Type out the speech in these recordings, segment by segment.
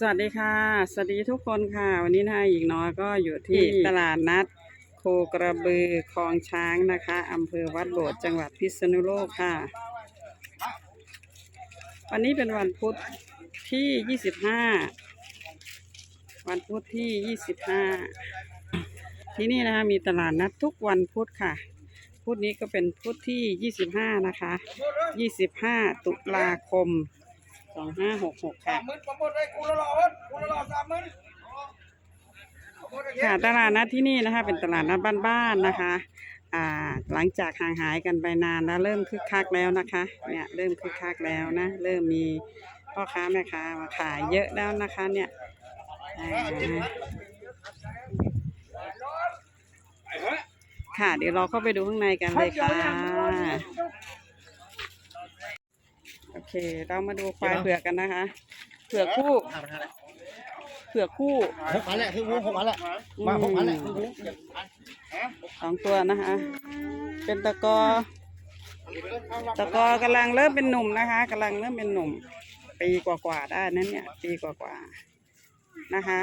สวัสดีค่ะ สวัสดีทุกคนค่ะ วันนี้นะคะหญิงน้อยก็อยู่ที่ตลาดนัด โคกระบือคลองช้างนะคะอำเภอวัดโบดจังหวัดพิษณุโลกค่ะ วันนี้เป็นวันพุธที่25วันพุธที่25ที่นี่นะคะมีตลาดนัดทุกวันพุธค่ะพุธนี้ก็เป็นพุธที่25นะคะ25ตุลาคม 2566ค่ะ สามหมื่นประมูลได้กูละรอเว้ยกูละรอสามหมื่นค่ะตลาดนัดที่นี่นะคะ เป็นตลาดนัดบ้านๆนะคะอ่าหลังจากห่างหายกันไปนานแล้วเริ่มคึกคักแล้วนะคะเนี่ยเริ่มคึกคักแล้วนะ เริ่มมีพ่อค้าแม่ค้ามาขายเยอะแล้วนะคะเนี่ยอ่าค่ะ เดี๋ยวเราเข้าไปดูข้างในกันเลยค่ะ โอเค เรามาดูควายเผือกกันนะคะ เผือกคู่ เผือกคู่หกพันแหละคืองูหกพันแหละมาหกพันแหละคืองูสองตัวนะคะ เป็นตะกอ ตะกอกำลังเริ่มเป็นหนุ่มนะคะกำลังเริ่มเป็นหนุ่ม ปีกว่าๆได้นั้นเนี่ย ปีกว่าๆนะคะ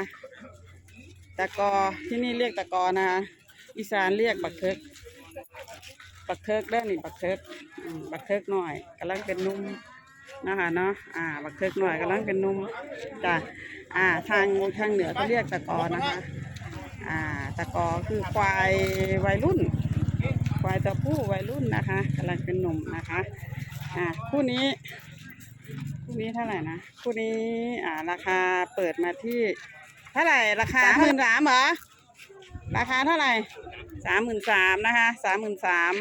ตะกอที่นี่เรียกตะกอนะคะอีสานเรียกบักเทิกบักเทิกเด้อนี่บักเทิกอืมบักเทิกหน่อยกำลังเป็นหนุ่ม นะคะเนาะอ่าบักเทิกหน่อยกำลังเป็นหนุ่มจ้ะอ่าทางทางเหนือเขาเรียกตะกอนะคะ อ่าตะกอคือควายวัยรุ่น ควายตัวผู้วัยรุ่นนะคะกำลังเป็นหนุ่มนะคะอ่าคู่นี้คู่นี้เท่าไหร่นะคู่นี้อ่าราคาเปิดมาที่เท่าไหร่ราคาหมื่นสามเหรอราคาเท่าไหร่สามหมื่นสามนะคะสามหมื่นสาม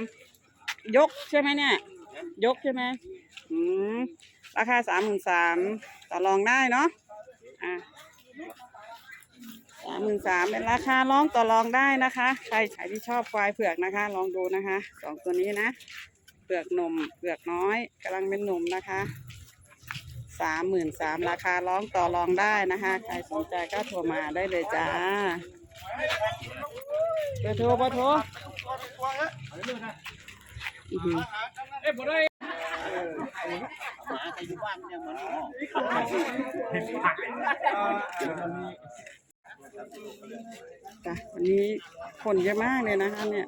ยกใช่ไหมเนี่ย ยกใช่ไหม อืมราคาสามหมื่นสามต่อรองได้เนาะอ่าสามหมื่นสามเป็นราคาร้องต่อรองได้นะคะ ใครใครที่ชอบควายเผือกนะคะ ลองดูนะคะสองตัวนี้นะเปลือกหนุ่มเปลือกน้อยกำลังเป็นหนุ่มนะคะสามหมื่นสามราคาร้องต่อรองได้นะคะ ใครสนใจก็โทรมาได้เลยจ้าเบอร์โทรเบอร์โทร หมาใครอื้อหือเอ้ยบ่ได้จ้ะวันนี้คนเยอะมากเลยนะคะเนี่ย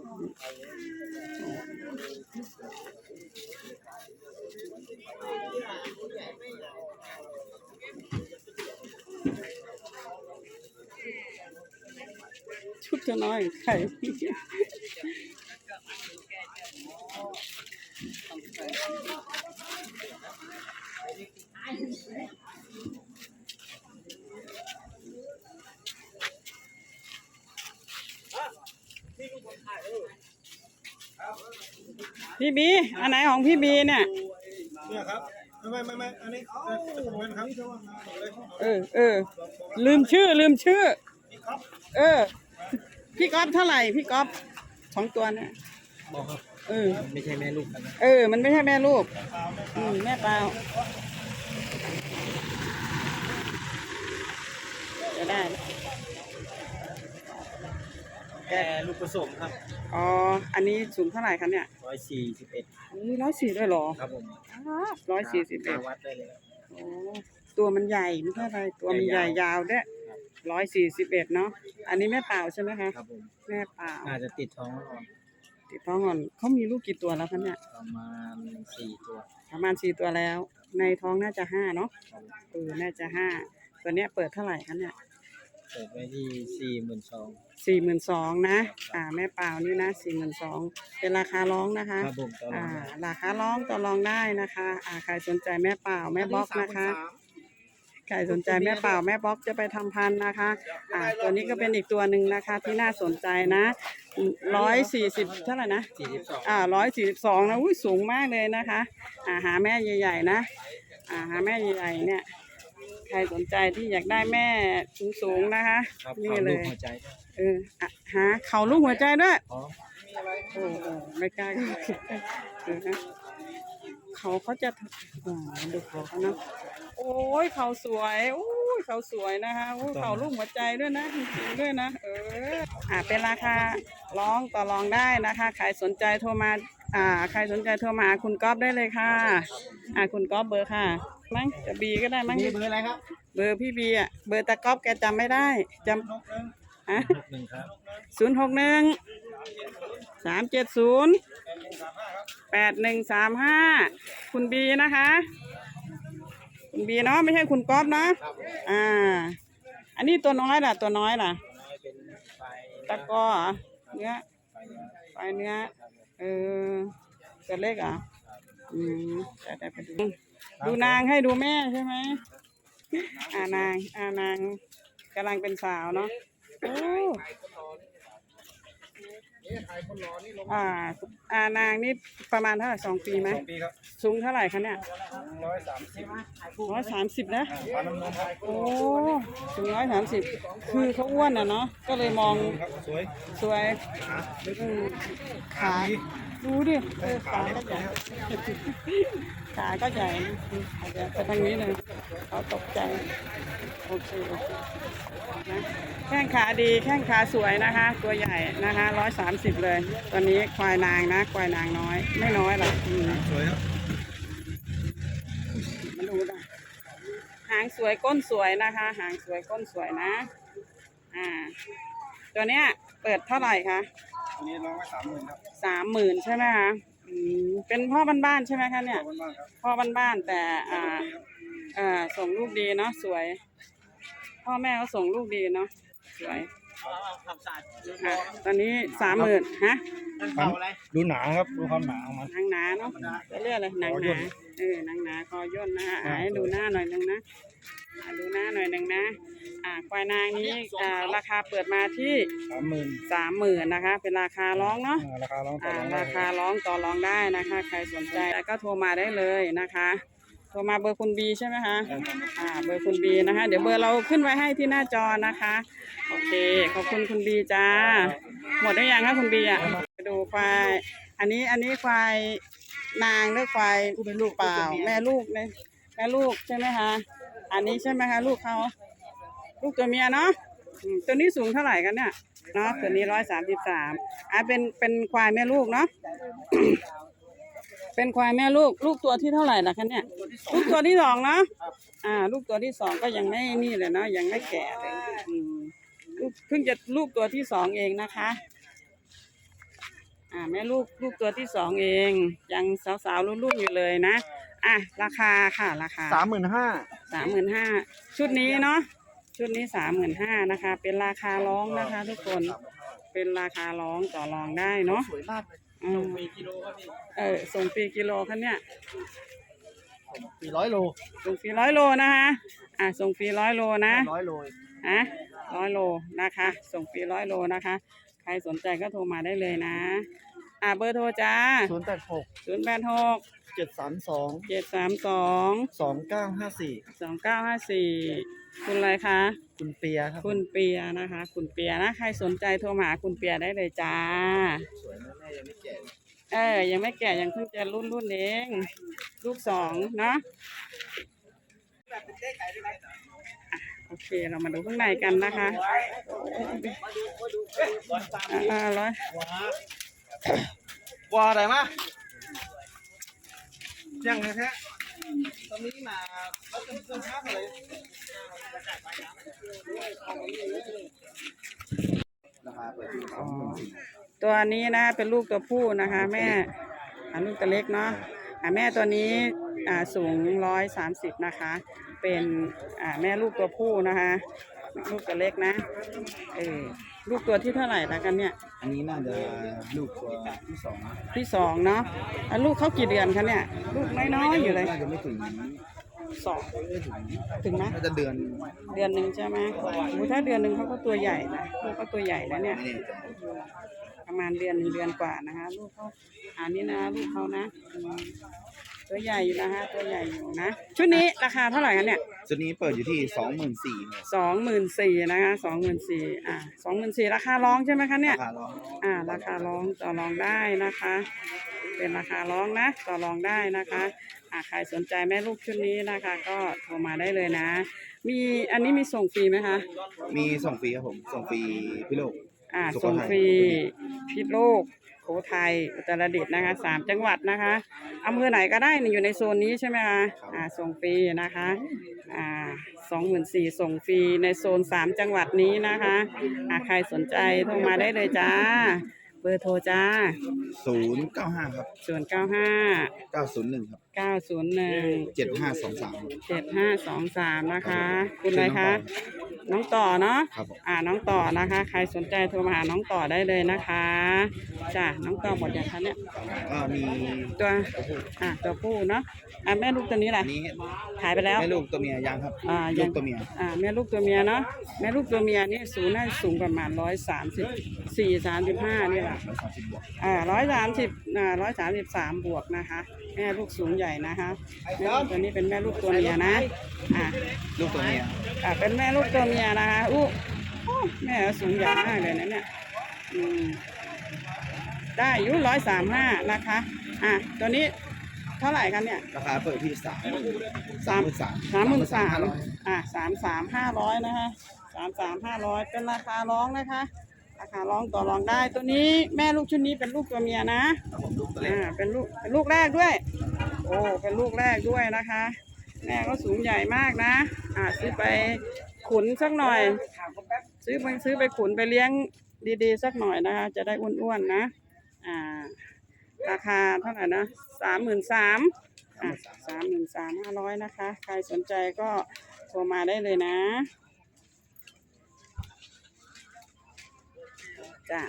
ชุดจะน้อยไข่ พี่บี อันไหนของพี่บีเนี่ย เนี่ยครับไม่ไม่ไม่อันนี้เออเป็นครับเออเออลืมชื่อลืมชื่อ เออ พี่ก๊อฟเท่าไหร่ พี่ก๊อฟสองตัวเนี่ยบอกครับ เออ ไม่ใช่แม่ลูกกันนะเออ มันไม่ใช่แม่ลูก อืมแม่เปล่าจะได้แกลูกผสมครับอ๋อ อันนี้สูงเท่าไหร่คะเนี่ยร้อยสี่สิบเอ็ดนี่ร้อยสี่ด้วยเหรอครับผมร้อยสี่สิบเอ็ดวัดได้เลยโอ้ตัวมันใหญ่ไม่ใช่อะไร ตัวมันใหญ่ยาวด้วยร้อยสี่สิบเอ็ดเนาะ อันนี้แม่เปล่าใช่ไหมคะ ครับผม แม่เปล่า น่าจะติดท้องอ่อน ติดท้องก่อนเขามีลูกกี่ตัวแล้วคะเนี่ยประมาณสี่ตัวประมาณสี่ตัวแล้ว ในท้องน่าจะห้าเนาะครับเออน่าจะห้าตัวเนี้ยเปิดเท่าไหร่คะเนี่ยเปิดไว้ที่สี่หมื่นสองสี่หมื่นสองนะ อ่าแม่เปล่านี่นะสี่หมื่นสองเป็นราคาร้องนะคะครับผมตลออ่าด ราคาร้องต่อรองได้นะคะ อ่าใครสนใจแม่เปล่าแม่บล็อกนะคะ ใครสนใจแม่เปล่าแม่บล็อกจะไปทำพันธุ์นะคะ อ่าตัวนี้ก็เป็นอีกตัวหนึ่งนะคะที่น่าสนใจนะร้อยสี่สิบเท่าไหร่นะสี่สิบสองอ่าร้อยสี่สิบสองนะอุ้ยสูงมากเลยนะคะ อ่าหาแม่ใหญ่ ๆ นะ อ่าหาแม่ใหญ่ๆเนี่ย ใครสนใจที่อยากได้แม่สูงๆนะคะครับนี่เขาเลลูกยหัวใจด้วยเอออะหาเขาลูกหัวใจด้วยพร้อมโอ้โหไม่กล้าเออนะเขาเขาจะอ๋อดูเขาเขานะ โอ้ยเขาสวยโอ้ยเขาสวยนะคะโอ้ยเขาลูกหัวใจด้วยนะจริงๆด้วยนะ เอออ่าเป็นราคาร้องต่อรองได้นะคะใครสนใจโทรมาอ่าใครสนใจโทรมาหาคุณก๊อฟได้เลยค่ะ อ่าคุณก๊อฟเบอร์ค่ะมั้งจะบีก็ได้มั้งมีเบอร์อะไรครับเบอร์พี่บีอะเบอร์ตะก๊อบแกจำไม่ได้จนกหนึ่งำฮะหนึ่งครับศูนย์หกหนึ่งสามเจ็ดศูนย์แปดหนึ่งสามห้าคุณบีนะคะ คุณบีเนาะไม่ใช่คุณก๊อฟเนาะอ่า อันนี้ตัวน้อยล่ะ ตัวน้อยล่ะเป็นไฟตะกอเหรอเนื้อไปเนื้อ เออตัวเล็กเหรอะอืมแต่ได้ไปดู ดูนางให้ดูแม่ใช่ไหมอ่านาง อ่านางกำลังเป็นสาวเนาะโอ้ อ่าอ่านางนี่ประมาณเท่าไหร่สองปีไหมสองปีครับสูงเท่าไหร่คะเนี่ยร้อยสามสิบร้อยสามสิบนะปลาน้ำนมครับโอ้สูงร้อยสามสิบคือเขาอ้วนอะเนาะก็เลยมองครับสวยสวยขาอืมขาดูดิเออขาก็ใหญ่ขาก็ใหญ่อาจจะไปทางนี้เลยเขาตกใจโอเคโอเคนะ แข้งขาดีแข้งขาสวยนะคะ ตัวใหญ่นะคะร้อยสามสิบเลย ตอนนี้ควายนางนะ ควายนางน้อย ไม่น้อยหรอกอืมสวยครับมาดูนะหางสวยก้นสวยนะคะ หางสวยก้นสวยนะ อ่า ตัวเนี้ยเปิดเท่าไหร่คะอันนี้ร้องไว้สามหมื่นครับสามหมื่นใช่ไหมคะอืมเป็นพ่อบ้านๆใช่ไหมคะเนี่ย ขอบคุณมากครับพ่อบ้านๆแต่อ่าอ่าส่งลูกดีเนาะสวย พ่อแม่ก็ส่งลูกดีเนาะ สวยอะตอนนี้สามหมื่นฮะดูหนาครับดูความหนาของมันหนังหนาเนาะจะเรียกอะไรหนังหนาเออหนังหนาคอย่นนะคะอ่าให้ดูหน้าหน่อยหนึงนะอ่าดูหน้าหน่อยหนึงนะ อ่าควายนางนี้อ่าราคาเปิดมาที่สามหมื่นสามหมื่นนะคะ เป็นราคาร้องเนาะราคาร้องต่ออ่ารองได้ราคาร้องต่อรองได้นะคะ ใครสนใจก็โทรมาได้เลยนะคะโทรมาเบอร์คุณบีใช่ไหมคะอ่าเบอร์คุณบีนะคะ เดี๋ยวเบอร์เราขึ้นไว้ให้ที่หน้าจอนะคะ โอเค ขอบคุณคุณบีจ้า หมดได้ยังคะคุณบีอะไปดูควาย อันนี้อันนี้ควายนางหรือควายลูกเปล่า แม่ลูกเนี่ยแม่ลูกใช่ไหมคะ อันนี้ใช่ไหมคะลูกเขาลูกตัวเมียเนาะอืมตัวนี้สูงเท่าไหร่กันเนี่ยเนาะตัวนี้ร้อยสามสิบสามอะเป็นเป็นควายแม่ลูกเนาะ เป็นควายแม่ลูก ลูกตัวที่เท่าไหร่ล่ะคะเนี่ย ลูกตัวที่สองเนาะอ่า ลูกตัวที่สองก็ยังไม่นี่เลยเนาะยังไม่แก่เลยอืมลูกเพิ่งจะลูกตัวที่สองเองนะคะ อ่าแม่ลูกลูกตัวที่สองเอง ยังสาวๆรุ่นๆอยู่เลยนะอะราคาค่ะราคาสามหมื่นห้าสามหมื่นห้าชุดนี้เนาะชุดนี้สามหมื่นห้านะคะ เป็นราคาร้องนะคะ ทุกคนเป็นราคาร้องต่อรองได้เนาะสวยมากเลย อืมมีกิโลครับพี่เออส่งฟรีกิโลคะเนี่ยสี่ร้อยโลส่งฟรีร้อยโลนะคะอะส่งฟรีร้อยโลนะร้อยโลฮะร้อยโลนะคะ ส่งฟรีร้อยโลนะคะ ใครสนใจก็โทรมาได้เลยนะ อะเบอร์โทรจ้าศูนย์แปดหกศูนย์แปดหกเจ็ดสามสองเจ็ดสามสองสองเก้าห้าสี่สองเก้าห้าสี่คุณอะไรคะ คุณเปียครับ คุณเปียนะคะ คุณเปียนะ ใครสนใจโทรมาหาคุณเปียได้เลยจ้าสวยแม่ยังไม่แก่ เออ ยังไม่แก่ยังเพิ่งจะรุ่นรุ่นเอง ลูกสองเนาะอะโอเคเรามาดูข้างในกันนะคะอ่าร้อยว้าอะไรมายังไงแท้ตอนนี้มาเขาจะเพิ่มค่าอะไรราคาเปิดที่สองหมื่นสี่ ตัวนี้นะเป็นลูกตัวผู้นะคะ แม่อ่าลูกตัวเล็กเนาะอ่าแม่ตัวนี้อ่าสูงร้อยสามสิบนะคะ เป็นอ่าแม่ลูกตัวผู้นะคะ ลูกตัวเล็กนะเออลูกตัวที่เท่าไหร่ละกันเนี่ย อันนี้น่าจะลูกตัวที่สองที่สองเนาะแล้วลูกเขากี่เดือนคะเนี่ย ลูกน้อยๆอยู่เลยน่าจะไม่ถึงสองไม่ถึงถึงไหมน่าจะเดือน เดือนหนึ่งใช่ไหมโอ้ถ้าเดือนหนึ่งเขาก็ตัวใหญ่นะลูกก็ตัวใหญ่แล้วเนี่ยไม่แน่ใจ ประมาณเดือนหนึ่งเดือนกว่านะคะลูกเขาอันนี้นะลูกเขานะอืมตัวใหญ่อยู่นะคะตัวใหญ่อยู่นะชุดนี้ราคาเท่าไหร่กันเนี่ยชุดนี้เปิดอยู่ที่สองหมื่นสี่สองหมื่นสี่นะคะสองหมื่นสี่อ่าสองหมื่นสี่ราคาร้องใช่ไหมคะเนี่ยราคาร้องอ่า ราคาร้องต่อรองได้นะคะ เป็นราคาร้องนะ ต่อรองได้นะคะอ่าใครสนใจแม่ลูกชุดนี้นะคะ ก็โทรมาได้เลยนะ มีอันนี้มีส่งฟรีไหมคะ มีส่งฟรีครับผม ส่งฟรีพี่โลก อ่าสุโขทัยส่งฟรีพิษโลกโขทัยอุตรดิตถ์นะคะสามจังหวัดนะคะอำเภอไหนก็ได้นี่อยู่ในโซนนี้ใช่ไหมคะอ่าส่งฟรีนะคะอ่าสองหมื่นสี่ส่งฟรีในโซนสามจังหวัดนี้นะคะอ่าใครสนใจโทรมาได้เลยจ้าเบอร์โทรจ้า ศูนย์เก้าห้าครับศูนย์เก้าห้าเก้าศูนย์หนึ่งครับเก้าศูนย์หนึ่งเจ็ดห้าสองสามเจ็ดห้าสองสามนะคะ คุณอะไรคะ น้องต่อเนาะ ครับผม อ่า น้องต่อนะคะ ใครสนใจโทรมาหาน้องต่อได้เลยนะคะ จ้ะน้องต่อหมดอย่างคะเนี่ย ก็มีตัว อ่าตัวผู้เนาะ อ่าแม่ลูกตัวนี้ล่ะ อันนี้ขายไปแล้ว แม่ลูกตัวเมียยังครับอ่ายัลูง กตัวเมียอ่าแม่ลูกตัวเมียเนาะแม่ลูกตัวเมียนี่สูงน่าจะสูงประมาณร้อยสามสิบสี่สามสิบห้านี่แหละร้อยสามสิบบวกอ่าร้อยสามสิบอ่าร้อยสามสิบสามบวกนะคะ แม่ลูกสูงใหญ่นะคะแม่ลูกตัวนี้เป็นแม่ลูกตัวเมียนะ อ่าลูกตัวเมียอ่าเป็นแม่ลูกตัวเมียนะคะอู้โอ้แม่สูงใหญ่มากเลยนะเนี่ยอืมได้อายุร้อยสามห้านะคะ อะตัวนี้เท่าไหร่กันเนี่ย ราคาเปิดที่สามสามสามสามหมื่นสามร้อยอะสามสามห้าร้อยนะคะสามสามห้าร้อยเป็นราคาร้องนะคะ ราคาร้องต่อรองได้ตัวนี้แม่ลูกชุดนี้เป็นลูกตัวเมียนะครับผมลูกตัวเล็กอ่าเป็นลูกเป็นลูกแรกด้วย โอ้เป็นลูกแรกด้วยนะคะ แม่ก็สูงใหญ่มากนะ อ่าซื้อไปขุนสักหน่อย ซื้อไปซื้อไปขุนไปเลี้ยงดีๆ สักหน่อยนะคะ จะได้อ้วนๆนะ อ่า ราคาเท่าไหร่นะสามหมื่นสามอะสามหมื่นสามห้าร้อยนะคะ ใครสนใจก็โทรมาได้เลยนะ จ้ะ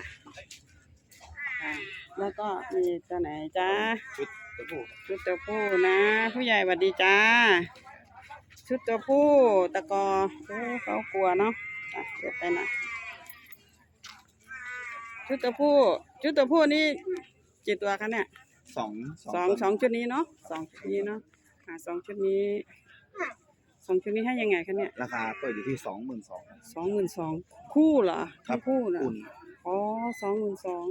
อ่าแล้วก็มีตัวไหนจ้าชุดตัวผู้ชุดตัวผู้นะ ผู้ใหญ่หวัดดีจ้า ชุดตัวผู้ตะกอโอ้เขากลัวเนาะอะเดี๋ยวไปหนะชุดตัวผู้ ชุดตัวผู้นี่กี่ตัวคะเนี่ยสองสองสองชุดนี้เนาะสองชุดนี้เนาะอ่าสองชุดนี้สองชุดนี้ให้ยังไงคะเนี่ย ราคาเปิดอยู่ที่สองหมื่นสองสองหมื่นสองคู่เหรอครับทั้งคู่นะอุ่น อ๋อสองหมื่นสอง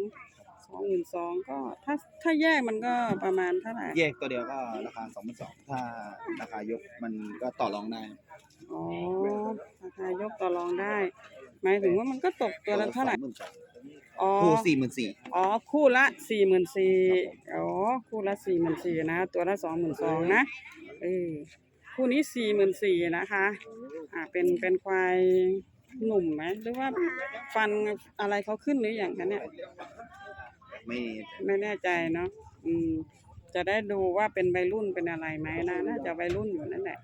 สองหมื่นสองก็ถ้าถ้าแยกมันก็ประมาณเท่าไหร่แยกตัวเดียวก็ราคาสองหมื่นสองถ้าราคายกมันก็ต่อรองได้อ๋อราคายกต่อรองได้ หมายถึงว่ามันก็ตกตัวละเท่าไหร่สองหมื่นสองอ๋อคู่สี่หมื่นสี่อ๋อคู่ละสี่หมื่นสี่อ๋อคู่ละสี่หมื่นสี่นะ ตัวละสองหมื่นสองนะเออคู่นี้สี่หมื่นสี่นะคะ อ่าเป็นเป็นควาย หนุ่มไหมหรือว่าฟันอะไรเขาขึ้นหรืออย่างคะเนี่ยไม่ไม่แน่ใจเนาะอืม จะได้ดูว่าเป็นวัยรุ่นเป็นอะไรไหมนะน่าจะวัยรุ่นอยู่นั่นแหละ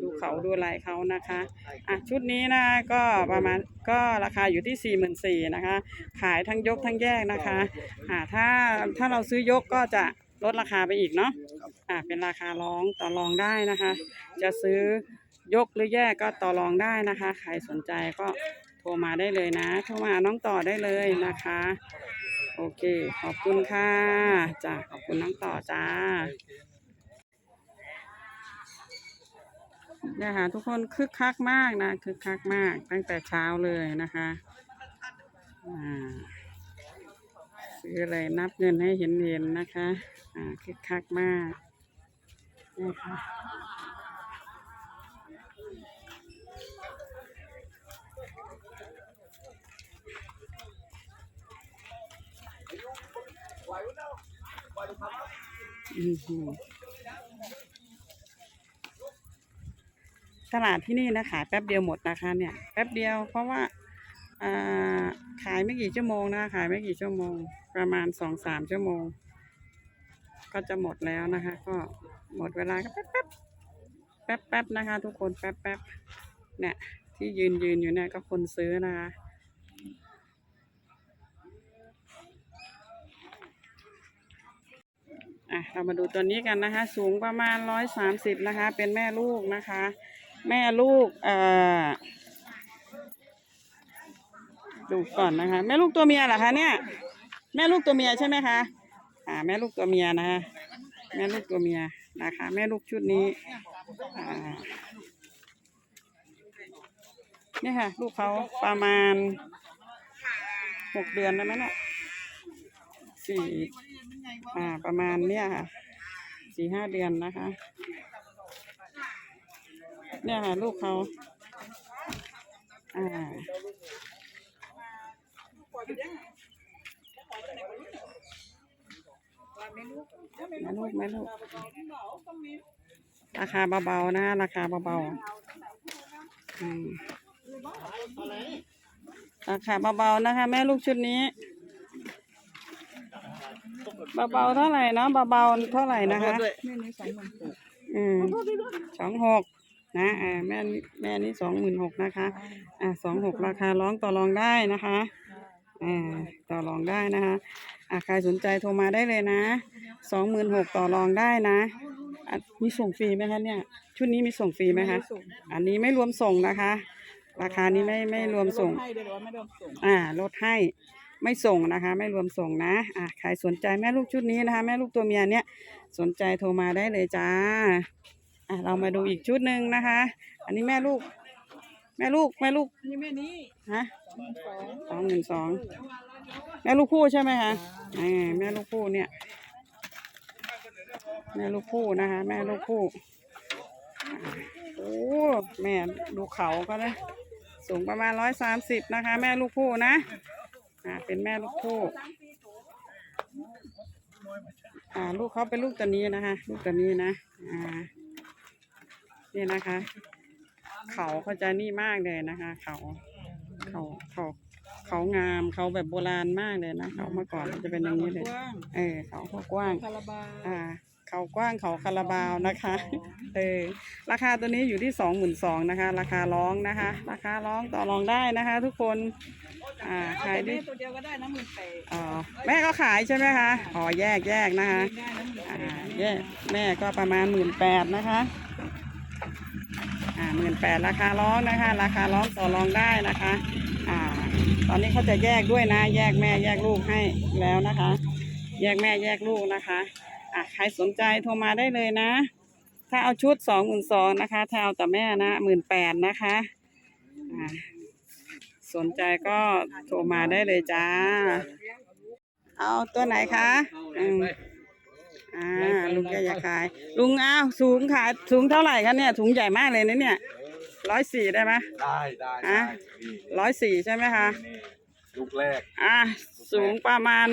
ดูเขาดูลายเขานะคะอะชุดนี้นะก็ประมาณก็ราคาอยู่ที่สี่หมื่นสี่นะคะ ขายทั้งยกทั้งแยกนะคะอ่าถ้าถ้าเราซื้อยกก็จะลดราคาไปอีกเนาะอ่าเป็นราคาร้องต่อรองได้นะคะ จะซื้อ ยกหรือแยกก็ต่อรองได้นะคะ ใครสนใจก็โทรมาได้เลยนะโทรมาน้องต่อได้เลยนะคะ โอเค ขอบคุณค่ะจ้าขอบคุณน้องต่อจ้าเนี่ยค่ะทุกคนคึกคักมากนะคึกคักมากตั้งแต่เช้าเลยนะคะอ่าซื้ออะไรนับเงินให้เห็นเห็นๆนะคะ อ่าคึกคักมากนี่ค่ะอือหือ ตลาดที่นี่นะขายแป๊บเดียวหมดนะคะ เนี่ย แป๊บเดียวเพราะว่าขายไม่กี่ชั่วโมงนะขายไม่กี่ชั่วโมง ประมาณสองสามชั่วโมง ก็จะหมดแล้วนะคะ ก็หมดเวลาก็แป๊บแป๊บแป๊บแป๊บนะคะ ทุกคนแป๊บแป๊บเนี่ยที่ยืนยืนอยู่เนี่ยก็คนซื้อนะคะ อะ เรามาดูตัวนี้กันนะคะ สูงประมาณร้อยสามสิบนะคะ เป็นแม่ลูกนะคะ แม่ลูกเอ่อดูก่อนนะคะ แม่ลูกตัวเมียเหรอคะเนี่ย แม่ลูกตัวเมียใช่ไหมคะอ่าแม่ลูกตัวเมียนะคะแม่ลูกตัวเมียนะคะ แม่ลูกชุดนี้อ่าเนี่ยค่ะ ลูกเขาประมาณหกเดือนแล้วมั้งเนี่ยสี่ อ่า ประมาณเนี้ยค่ะ สี่ห้าเดือนนะคะ เนี่ยค่ะ ลูกเขา อ่าแม่ลูกแม่ลูกราคาเบาๆนะราคาเบาๆอืมราคาเบาๆนะคะ แม่ลูกชุดนี้ เบาๆเท่าไหร่เนาะเบาๆเท่าไหร่นะคะอืมสองหกนะอ่าแม่นี่แม่นี่สองหมื่นหกนะคะ อ่าสองหกราคาร้องต่อรองได้นะคะอ่าต่อรองได้นะคะอ่าใครสนใจโทรมาได้เลยนะสองหมื่นหกต่อรองได้นะอะมีส่งฟรีไหมคะเนี่ย ชุดนี้มีส่งฟรีไหมคะ อันนี้ไม่รวมส่งนะคะ ราคานี้ไม่ไม่รวมส่งให้เดี๋ยวว่าไม่โดนส่งอ่าลดให้ ไม่ส่งนะคะ ไม่รวมส่งนะอ่าใครสนใจแม่ลูกชุดนี้นะคะ แม่ลูกตัวเมียเนี่ยสนใจโทรมาได้เลยจ้าอะเรามาดูอีกชุดหนึ่งนะคะ อันนี้แม่ลูก แม่ลูกแม่ลูกนี่แม่นี้ฮะสองหนึ่งสองแม่ลูกคู่ใช่ไหมคะอ่าแม่ลูกคู่เนี่ย แม่ลูกคู่นะคะ แม่ลูกคู่โอ้แม่ดูเขาก็นะสูงประมาณร้อยสามสิบนะคะ แม่ลูกคู่นะ อ่าเป็นแม่ลูกคู่อ่าลูกเขาเป็นลูกตัวนี้นะคะลูกตัวนี้นะอ่านี่นะคะ เขาเขาจะนี่มากเลยนะคะ เขาเขาเขาเขางามเขาแบบโบราณมากเลยนะเขาเมื่อก่อนมันจะเป็นอย่างนี้เลยกว้างเออเขาเขากว้างคาราบาวอ่าเขากว้างเขาคาราบาวนะคะ เออ ราคาตัวนี้อยู่ที่สองหมื่นสองนะคะ ราคาร้องนะคะ ราคาร้องต่อรองได้นะคะ ทุกคน อ่าเอาขายแต่ดิแม่ตัวเดียวก็ได้นะหมื่นแปดอ๋อแม่ก็ขายใช่ไหมคะอ๋อแยกแยกนะคะได้นะหมื่นอ่าแปดแยกแม่ก็ประมาณหมื่นแปดนะคะอ่าหมื่นแปดราคาร้องนะคะ ราคาร้องต่อรองได้นะคะอ่าตอนนี้เขาจะแยกด้วยนะ แยกแม่แยกลูกให้แล้วนะคะ แยกแม่แยกลูกนะคะอะใครสนใจโทรมาได้เลยนะ ถ้าเอาชุดสองหมื่นสองนะคะ ถ้าเอาแต่แม่นะหมื่นแปดนะคะอ่า สนใจก็โทรมาได้เลยจ้า เอาตัวไหนคะอืมอ่าลุงแกอยากขาย ลุงเอาสูงขายสูงเท่าไหร่คะเนี่ยถุงใหญ่มากเลยนะเนี่ยร้อยสี่ได้ไหม ได้ได้อะนี่ร้อยสี่ใช่ไหมคะ นี่ลูกแรกอะสูงประมาณ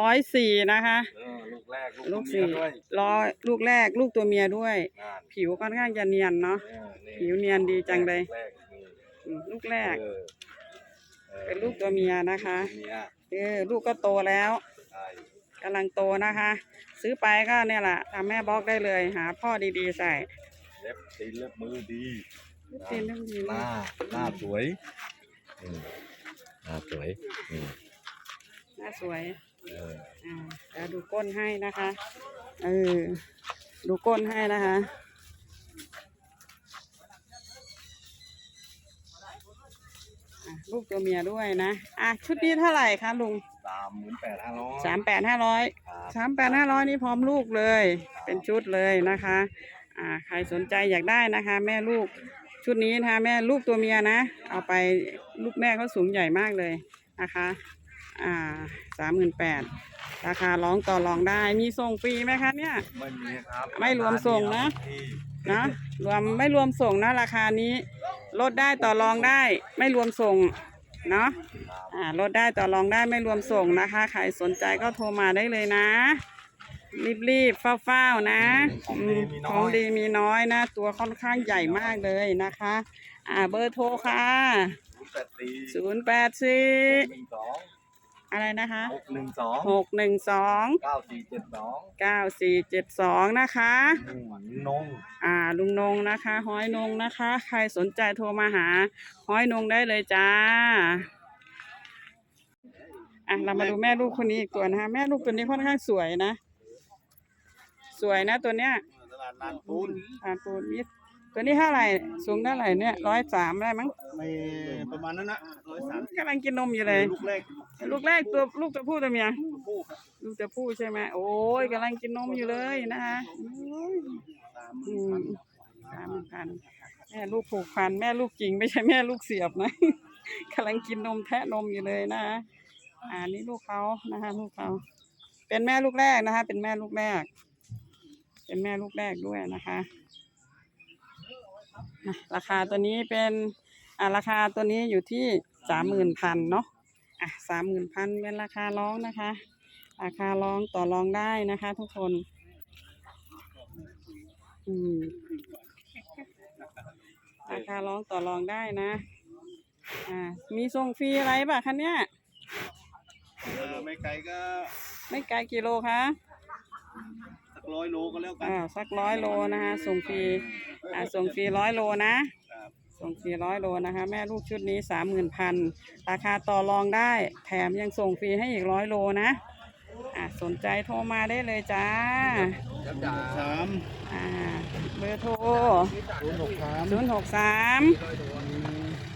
ร้อยสี่นะคะ เออลูกแรกลูลูกกสี่เมียด้วยร้อยลูกแรกลูกตัวเมียด้วย นั่นผิวค่อนข้างจะเนียนเนาะ เออนี่ผิวเนียนดีจังเลยแรกนี่อืมลูกแรก เออออ เป็นลูกตัวเมียนะคะเมียเออลูกก็โตแล้วใช่กำลังโตนะคะ ซื้อไปก็เนี่ยแหละทำแม่บล็อกได้เลยหาพ่อดีๆใส่เล็บตีนเล็บมือดีตีนเรื่องดีหมาน้ากหน้าสวยอืมหน้าสวยอืมหน้าสวยเอออ่าเดี๋ยวดูก้นให้นะคะเออดูก้นให้นะคะ ลูกตัวเมียด้วยนะ อะชุดนี้เท่าไหร่คะลุงสามหมื่นแปดห้าร้อยสามแปดห้าร้อยครับสามแปดห้าร้อยนี่พร้อมลูกเลย เป็นชุดเลยนะคะ อ่าใครสนใจอยากได้นะคะ แม่ลูกชุดนี้นะคะแม่ลูกตัวเมียนะ เอาไปลูกแม่เขาสูงใหญ่มากเลยนะคะ อ่าสามหมื่นแปดราคาร้องต่อรองได้มีส่งฟรีไหมคะเนี่ยไม่มีครับไม่รวมส่งนะที่นะรวมไม่รวมส่งนะราคานี้ ลดได้ต่อรองได้ไม่รวมส่งเนาะอ่าลดได้ต่อรองได้ไม่รวมส่งนะคะ ใครสนใจก็โทรมาได้เลยนะ รีบๆเฝ้าๆนะอืมของดีมีน้อยนะ ตัวค่อนข้างใหญ่มากเลยนะคะ อ่าเบอร์โทรค่ะศูนย์แปดสี่ศูนย์แปดสี่ หนึ่งสอง อะไรนะคะหกหนึ่งสองหกหนึ่งสองเก้าสี่เจ็ดสองเก้าสี่เจ็ดสองนะคะ นงอ่าลุงนงนะคะ ห้อยนงนะคะ ใครสนใจโทรมาหา ห้อยนงได้เลยจ้าอะเรามาดูแม่ลูกคนนี้อีกตัวนะคะ แม่ลูกตัวนี้ค่อนข้างสวยนะ สวยนะตัวเนี้ยตลาดนัดปูนอ่าปูนมิด ตัวนี้เท่าไหร่สูงเท่าไหร่เนี่ยร้อยสามได้มั้งไม่ประมาณนั้นนะร้อยสามกำลังกินนมอยู่เลย ลูกแรกลูกแรกตัวลูกตัวผู้ตัวเมียคู่ครับลูกตัวผู้ใช่ไหมโอ้ยกำลังกินนมอยู่เลยนะคะอืมสามหมื่นอืมสามพันแม่ลูกผูกพันแม่ลูกจริงไม่ใช่แม่ลูกเสียบนะกำลังกินนมแทะนมอยู่เลยนะคะอ่านี่ลูกเขานะคะลูกเขาเป็นแม่ลูกแรกนะคะ เป็นแม่ลูกแรก เป็นแม่ลูกแรกด้วยนะคะ อะราคาตัวนี้เป็นอ่าราคาตัวนี้อยู่ที่สามหมื่นพันเนาะอะสามหมื่นพันเป็นราคาร้องนะคะ ราคาร้องต่อรองได้นะคะ ทุกคน อืมราคาร้องต่อรองได้นะ อ่า มีส่งฟรีอะไรป่ะคะเนี่ยเออไม่ไกลก็ ไม่ไกลกิโลคะสัก ร้อยโลก็แล้วกันอ่าสักร้อยโลนะคะ ส่งฟรีอ่าส่งฟรีร้อยโลนะ ครับส่งฟรีร้อยโลนะคะ แม่ลูกชุดนี้สามหมื่นพันราคาต่อรองได้ แถมยังส่งฟรีให้อีกร้อยโลนะอ่าสนใจโทรมาได้เลยจ้าสามอ่าเบอร์โทร ศูนย์หกสามศูนย์หกสาม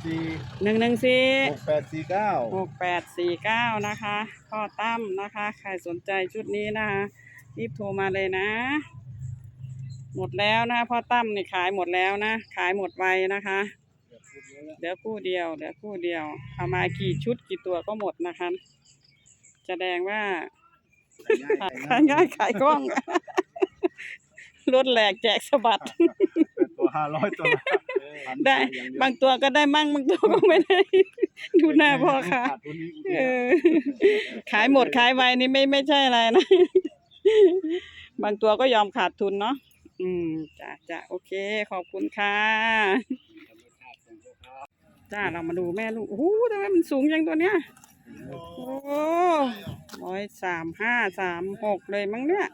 สี่หนึ่งหนึ่งสี่หกแปดสี่เก้าหกแปดสี่เก้านะคะพ่อตั้มนะคะ ใครสนใจชุดนี้นะคะ รีบโทรมาเลยนะ หมดแล้วนะพ่อตั้มนี่ขายหมดแล้วนะ ขายหมดไวนะคะเดี๋ยวคู่เดียวเดี๋ยวคู่เดียว เอามากี่ชุดกี่ตัวก็หมดนะคะ แสดงว่าขายง่ายขายคล่องรถแหลกแจกสะบัดตัวห้าร้อยตัวได้ บางตัวก็ได้มั่งบางตัวก็ไม่ได้ ดูหน้าพ่อค่ะขาดทุนนี้เออขายหมดขายไวนี่ไม่ไม่ใช่อะไรนะ บางตัวก็ยอมขาดทุนเนาะอืมจ้ะจ้ะโอเค ขอบคุณค่ะจ้าเรามาดูแม่ลูกโอ้โหทำไมมันสูงจังตัวเนี้ยโอ้ร้อยสามห้าสามหกเลยมั้งเนี่ย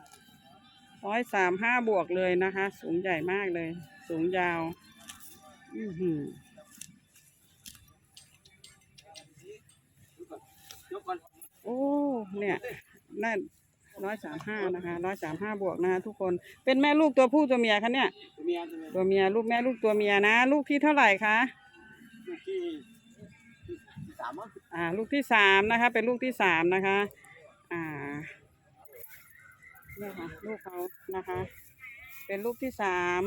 ร้อยสามห้าบวกเลยนะคะ สูงใหญ่มากเลย สูงยาว อือหือโอ้ เนี่ย นั่น ร้อยสามห้านะคะร้อยสามห้าบวกนะคะทุกคนเป็นแม่ลูกตัวผู้ตัวเมียคะเนี่ย ตัวเมียลูกแม่ลูกตัวเมียนะ ลูกที่เท่าไหร่คะอ่า ลูกที่สามนะคะ เป็นลูกที่สามนะคะ อ่าเนี่ยค่ะลูกเขานะคะ เป็นลูกที่สาม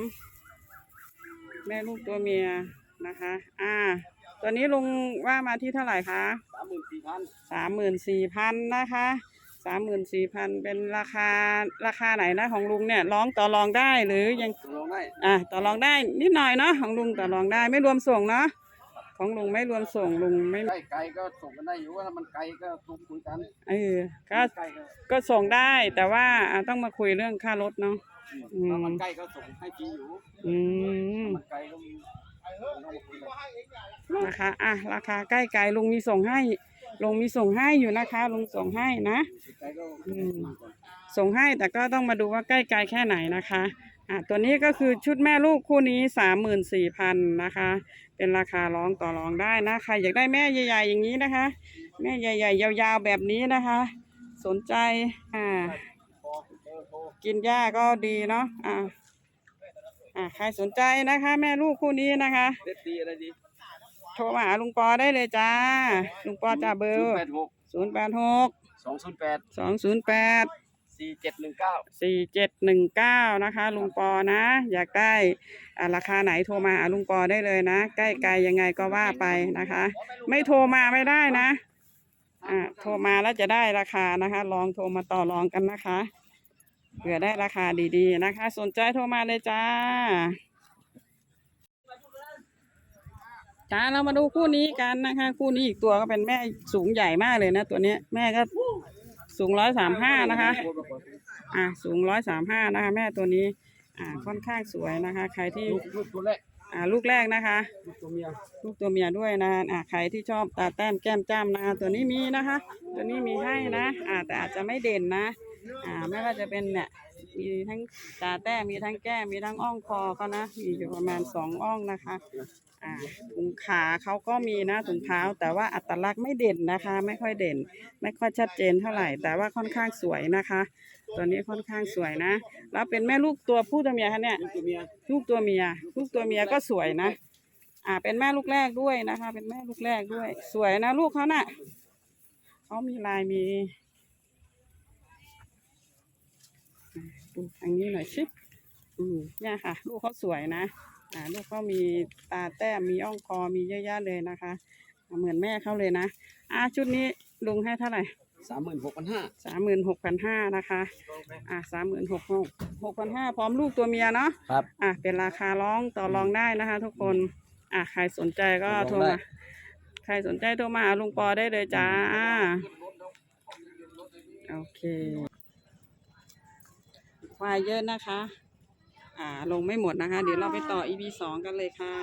แม่ลูกตัวเมียนะคะ อ่าตัวนี้ลุงว่ามาที่เท่าไหร่คะสามหมื่นสี่พันสามหมื่นสี่พันนะคะ สามหมื่นสี่พันเป็นราคาราคาไหนนะของลุงเนี่ยร้องต่อรองได้หรือยังลองได้อะต่อรองได้นิดหน่อยเนาะของลุงต่อรองได้ไม่รวมส่งเนาะของลุงไม่รวมส่งลุงไม่ใกล้ไกลก็ส่งกันได้อยู่ว่าถ้ามันไกลก็ทุกคุยกันเออก็ใกล้ก็ก็ส่งได้แต่ว่าอะต้องมาคุยเรื่องค่ารถเนาะอืมถ้ามันใกล้ก็ส่งให้ฟรีอยู่อืมมันไกลก็มีต้องมาคุยกันราคาอะราคาใกล้ไกลลุงมีส่งให้ ลุงมีส่งให้อยู่นะคะลุงส่งให้นะอืมส่งให้แต่ก็ต้องมาดูว่าใกล้ไกลแค่ไหนนะคะอะตัวนี้ก็คือชุดแม่ลูกคู่นี้สามหมื่นสี่พันนะคะ เป็นราคาร้องต่อรองได้นะครอยากได้แม่ใหญ่ๆอย่างนี้นะคะ แม่ใหญ่ๆ ยาวๆแบบนี้นะคะ สนใจอ่ากินหญ้าก็ดีเนาะอ่าอ่าใครสนใจนะคะ แม่ลูกคู่นี้นะคะ เด็ดดีอะไรดี โทรมาหาลุงปอได้เลยจ้า ลุงปอจ่าเบอศูนร์ย์แปดหกศูนย์แปดหกสองศูนย์แปดสองศูนย์แปด สี่เจ็ดหนึ่งเก้า สี่เจ็ดหนึ่งเก้านะคะ ลุงปอนะ อยากได้อ่าราคาไหนโทรมาหาลุงปอได้เลยนะ ใกล้ไกลยังไงก็ว่าไปนะคะ ไม่โทรมาไม่ได้นะอ่าโทรมาแล้วจะได้ราคานะคะ ลองโทรมาต่อรองกันนะคะเผื่อได้ราคาดีๆนะคะ สนใจโทรมาเลยจ้า จ้าเรามาดูคู่นี้กันนะคะ คู่นี้อีกตัวก็เป็นแม่สูงใหญ่มากเลยนะ ตัวเนี้ยแม่ก็สูงร้อยสามห้านะคะ อ่าสูงร้อยสามห้านะคะ แม่ตัวนี้ อ่าค่อนข้างสวยนะคะ ใครที่ลูกลูกตัวแรกอ่าลูกแรกนะคะ ลูกตัวเมียลูกตัวเมียด้วยนะอ่าใครที่ชอบตาแต้มแก้มจ้ำนะคะตัวนี้มีนะคะ ตัวนี้มีให้นะ อ่าแต่อาจจะไม่เด่นนะ อ่าไม่ว่าจะเป็นเนี่ยมีทั้งตาแต้มมีทั้งแก้มมีทั้งอ่องคอเขานะมีอยู่ประมาณสองอ่องนะคะ อ่าถุงขาเขาก็มีนะถุงเท้า แต่ว่าอัตลักษณ์ไม่เด่นนะคะ ไม่ค่อยเด่น ไม่ค่อยชัดเจนเท่าไหร่ แต่ว่าค่อนข้างสวยนะคะ ตัวนี้ค่อนข้างสวยนะ แล้วเป็นแม่ลูกตัวผู้ตัวเมียคะเนี่ยลูกตัวเมียลูกตัวเมีย ลูกตัวเมียก็สวยนะ อ่า เป็นแม่ลูกแรกด้วยนะคะ เป็นแม่ลูกแรกด้วย สวยนะลูกเขาน่ะเขามีลายมีอ่าดูทางนี้หน่อยสิอืมเนี่ยค่ะ ลูกเขาสวยนะ อ่าลูกเขามีตาแต้มมีอ่องคอมีเยอะแยะเลยนะคะอ่าเหมือนแม่เขาเลยนะอ่าชุดนี้ลุงให้เท่าไหร่สามหมื่นหกพันห้าสามหมื่นหกพันห้านะคะ อ่าสามหมื่นหกหกพันห้าพร้อมลูกตัวเมียเนาะครับ อะเป็นราคาร้องต่อรองได้นะคะ ทุกคน อะใครสนใจก็โทรต่อรองได้มา ใครสนใจโทรมาหาลุงปอได้เลยจ้า โอเค ควายเยอะนะคะ อ่าลงไม่หมดนะคะ เดี๋ยวเราไปต่อ EP สองกันเลยค่ะ